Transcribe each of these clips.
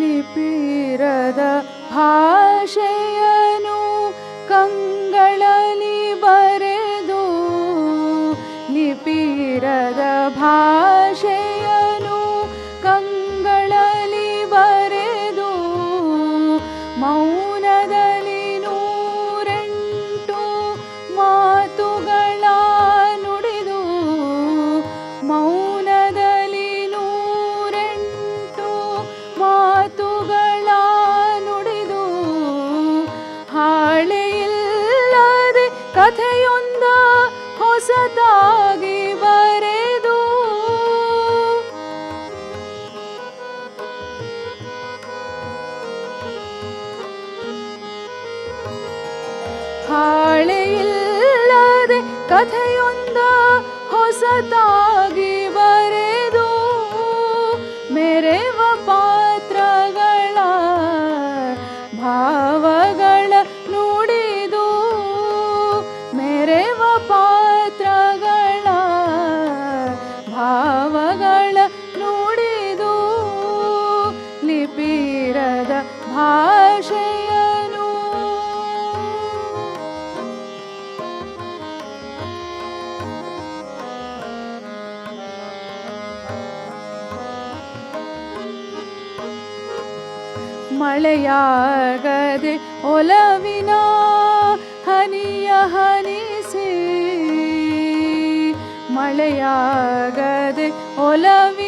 ಲಿಪಿರದ ಭಾ ಶಯನು ಕಂಗಳಲಿ ಬರೆದು ನಿಪೀರದ ಭಾಷೆ ಕಥೆಯೊಂದ ಹೊಸದಾಗಿ ಬರೆದು ಹಾಳೆಯಿಲ್ಲದೆ ಕಥೆಯೊಂದ ಹೊಸದಾಗಿ ಬರೆದು ಮೆರೆವ ಪಾತ್ರಗಳ ಭಾವ वीरद भाषय मलयागदे ओलविना हन्या हि सि ओलवि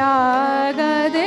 യാഗദേ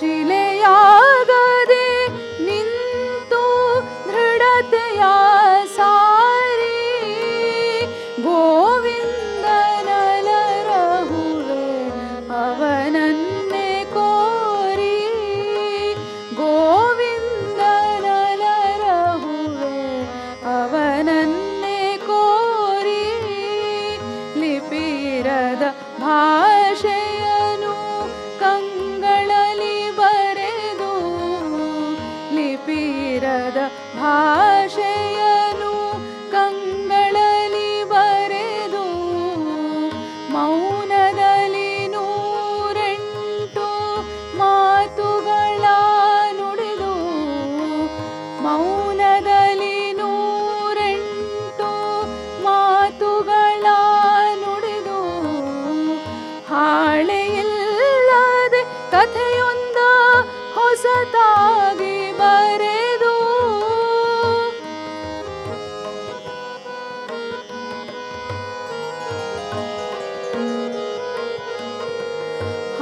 系列。भा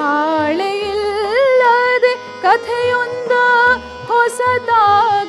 ಹಾಳೆಯಿಲ್ಲದೆ ಕಥೆಯೊಂದ ಹೊಸದಾಗಿ